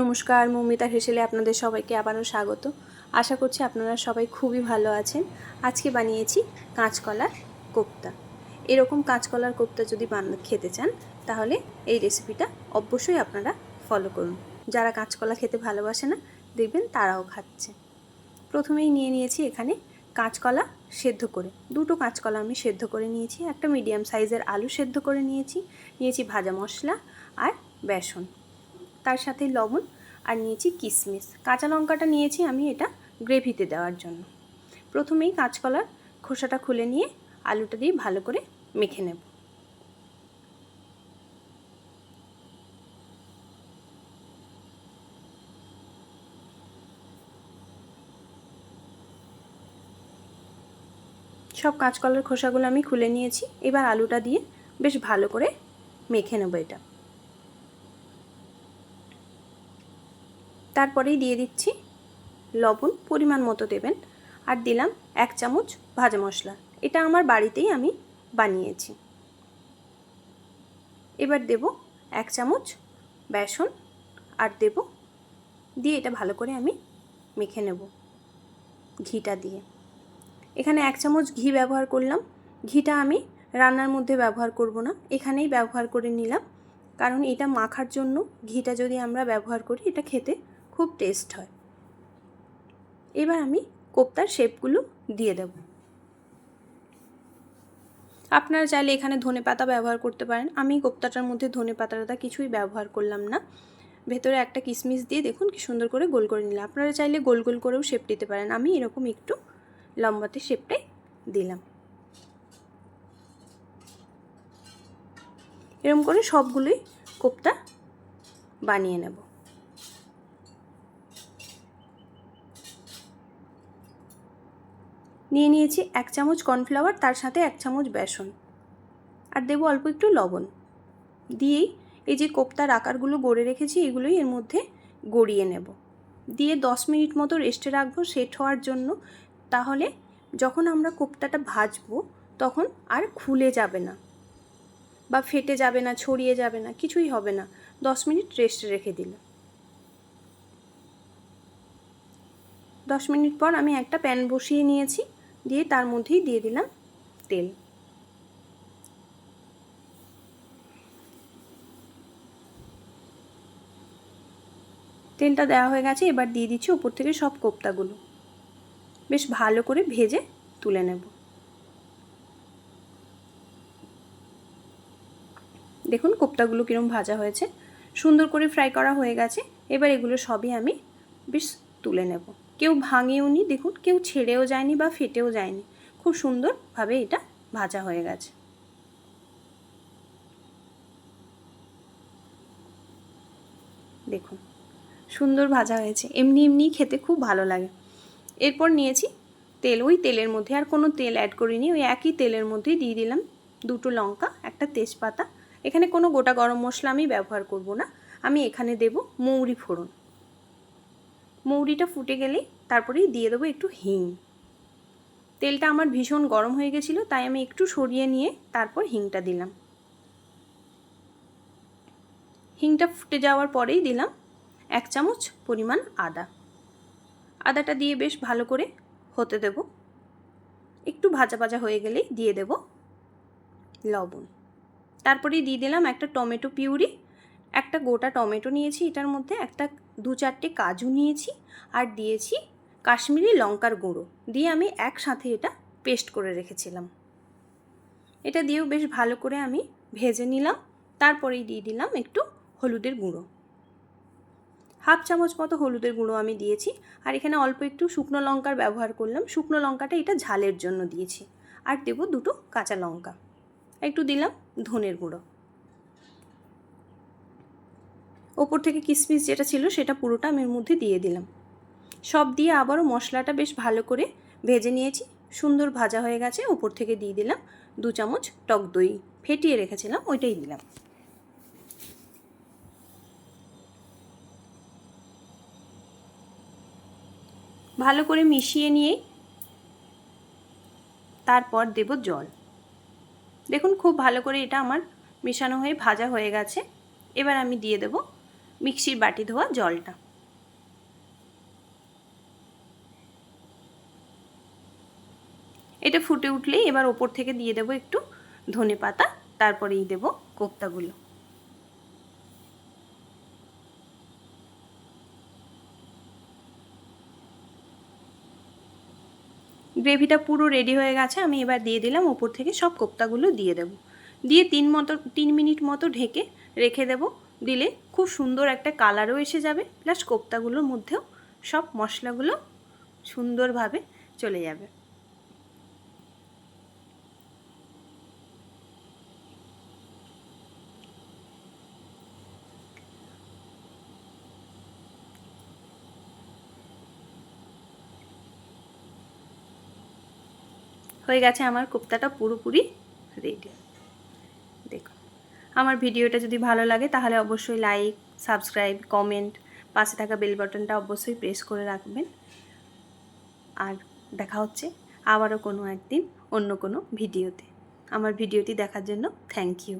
নমস্কার, মৌমিতা হেসেলে আপনাদের সবাইকে আবারও স্বাগত। আশা করছি আপনারা সবাই খুবই ভালো আছেন। আজকে বানিয়েছি কাঁচকলার কোপ্তা। এরকম কাঁচকলার কোপ্তা যদি বান খেতে চান, তাহলে এই রেসিপিটা অবশ্যই আপনারা ফলো করুন। যারা কাঁচকলা খেতে ভালোবাসে না, দেখবেন তারাও খাচ্ছে। প্রথমেই নিয়ে নিয়েছি এখানে কাঁচকলা সেদ্ধ করে। দুটো কাঁচকলা আমি সেদ্ধ করে নিয়েছি, একটা মিডিয়াম সাইজের আলু সেদ্ধ করে নিয়েছি। নিয়েছি ভাজা মশলা আর বেসন। তার সাথে লবণ আর নিয়েছি কিশমিশ কাঁচা লঙ্কাটা নিয়েছি আমি এটা গ্রেভিতে দেওয়ার জন্য। প্রথমেই কাঁচকলার খোসাটা খুলে নিয়ে আলুটা দিয়ে ভালো করে মেখে নেব। সব কাঁচকলার খোসাগুলো আমি খুলে নিয়েছি। এবার আলুটা দিয়ে বেশ ভালো করে মেখে নেব এটা। তারপরেই দিয়ে দিচ্ছি লবণ, পরিমাণ মতো দেবেন। আর দিলাম এক চামচ ভাজা মশলা। এটা আমার বাড়িতেই আমি বানিয়েছি। এবার দেব এক চামচ বেসন। আর দেব দিয়ে এটা ভালো করে আমি মেখে নেব ঘিটা দিয়ে। এখানে এক চামচ ঘি ব্যবহার করলাম। ঘিটা আমি রান্নার মধ্যে ব্যবহার করব না। এখানেই ব্যবহার করে নিলাম। কারণ এটা মাখার জন্য ঘিটা যদি আমরা ব্যবহার করি, এটা খেতে খুব টেস্ট হয়। এবার আমি কোপ্তার শেপগুলো দিয়ে দেব। আপনারা চাইলে এখানে ধনে পাতা ব্যবহার করতে পারেন। আমি কোপ্তাটার মধ্যে ধনে পাতাটা কিছুই ব্যবহার করলাম না। ভেতরে একটা কিশমিশ দিয়ে দেখুন কি সুন্দর করে গোল করে নিলাম। আপনারা চাইলে গোল গোল করেও শেপ দিতে পারেন। আমি এরকম একটু লম্বাতে শেপটাই দিলাম। এরকম করে সবগুলোই কোপ্তা বানিয়ে নেব। নিয়ে নিয়েছি এক চামচ কর্নফ্লাওয়ার, তার সাথে এক চামচ বেসন। আর দেবো অল্প একটু লবণ। দিয়েই এই যে কোপ্তার আকারগুলো গড়ে রেখেছি, এগুলোই এর মধ্যে গড়িয়ে নেব। দিয়ে দশ মিনিট মতো রেস্টে রাখব সেট হওয়ার জন্য। তাহলে যখন আমরা কোপ্তাটা ভাজবো, তখন আর খুলে যাবে না বা ফেটে যাবে না, ছড়িয়ে যাবে না, কিছুই হবে না। দশ মিনিট রেস্টে রেখে দিলে দশ মিনিট পর আমি একটা প্যান বসিয়ে নিয়েছি। দিয়ে তার মধ্যেই দিয়ে দিলাম তেল। তেলটা দেওয়া হয়ে গেছে, এবার দিয়ে দিচ্ছি উপর থেকে সব কোপ্তাগুলো। বেশ ভালো করে ভেজে তুলে নেব। দেখুন কোপ্তাগুলো কীরকম ভাজা হয়েছে। সুন্দর করে ফ্রাই করা হয়ে গেছে। এবার এগুলো সবই আমি বেশ তুলে নেব। কেউ ভাঙেও নি, দেখুন, কেউ ছেড়েও যায়নি বা ফেটেও যায়নি। খুব সুন্দরভাবে এটা ভাজা হয়ে গেছে। দেখুন, সুন্দর ভাজা হয়েছে। এমনি এমনি খেতে খুব ভালো লাগে। এরপর নিয়েছি তেল। ওই তেলের মধ্যে আর কোনো তেল অ্যাড করিনি। ওই একই তেলের মধ্যেই দিয়ে দিলাম দুটো লঙ্কা, একটা তেজপাতা। এখানে কোনো গোটা গরম মশলা আমি ব্যবহার করব না। আমি এখানে দেব মৌরি ফোড়ন। মৌরিটা ফুটে গেলেই তারপরেই দিয়ে দেবো একটু হিং। তেলটা আমার ভীষণ গরম হয়ে গেছিল, তাই আমি একটু সরিয়ে নিয়ে তারপর হিংটা দিলাম। হিংটা ফুটে যাওয়ার পরেই দিলাম এক চামচ পরিমাণ আদা। আদাটা দিয়ে বেশ ভালো করে হতে দেব। একটু ভাজা ভাজা হয়ে গেলেই দিয়ে দেব লবণ। তারপরেই দিয়ে দিলাম একটা টমেটো পিউরি, একটা গোটা টমেটো নিয়েছি, এটার মধ্যে একটা দু চারটে কাজু নিয়েছি আর দিয়েছি কাশ্মীরি লঙ্কার গুঁড়ো। দিয়ে আমি একসাথে এটা পেস্ট করে রেখেছিলাম। এটা দিয়েও বেশ ভালো করে আমি ভেজে নিলাম, তারপরেই দিয়ে দিলাম একটু হলুদের গুঁড়ো। হাফ চামচ মতো হলুদের গুঁড়ো আমি দিয়েছি, আর এখানে অল্প একটু শুকনো লঙ্কার ব্যবহার করলাম। শুকনো লঙ্কাটা এটা ঝালের জন্য দিয়েছি, আর দেবো দুটো কাঁচা লঙ্কা। একটু দিলাম ধনের গুঁড়ো। ওপর থেকে কিশমিশ যেটা ছিল সেটা পুরোটা আমি এর মধ্যে দিয়ে দিলাম। সব দিয়ে আবারও মশলাটা বেশ ভালো করে ভেজে নিয়েছি। সুন্দর ভাজা হয়ে গেছে, ওপর থেকে দিয়ে দিলাম দু চামচ টক দই। ফেটিয়ে রেখেছিলাম, ওইটাই দিলাম। ভালো করে মিশিয়ে নিয়ে তারপর দেব জল। দেখুন খুব ভালো করে এটা আমার মেশানো হয়ে, ভাজা হয়ে গেছে। এবার আমি দিয়ে দেব মিক্সির বাটি ধোয়া জলটা। এটা ফুটে উঠলেই এবার ওপর থেকে দিয়ে দেবো একটু ধনে পাতা, তারপরেই দেবো কোপ্তাগুলো। গ্রেভিটা পুরো রেডি হয়ে গেছে, আমি এবার দিয়ে দিলাম ওপর থেকে সব কোপ্তাগুলো দিয়ে দেব। দিয়ে তিন মতো, তিন মিনিট মতো ঢেকে রেখে দেব। দিলে খুব সুন্দর একটা কালারও এসে যাবে প্লাস কোপ্তাগুলোর মধ্যেও সব মশলাগুলো সুন্দরভাবে চলে যাবে। হয়ে গেছে আমার কোপ্তাটা পুরোপুরি রেডি আমার ভিডিওটা যদি ভালো লাগে, তাহলে অবশ্যই লাইক সাবস্ক্রাইব কমেন্ট পাশে থাকা বেল বাটনটা অবশ্যই প্রেস করে রাখবেন। আর দেখা হচ্ছে আবারও কোনো একদিন অন্য কোনো ভিডিওতে। আমার ভিডিওটি দেখার জন্য থ্যাংক ইউ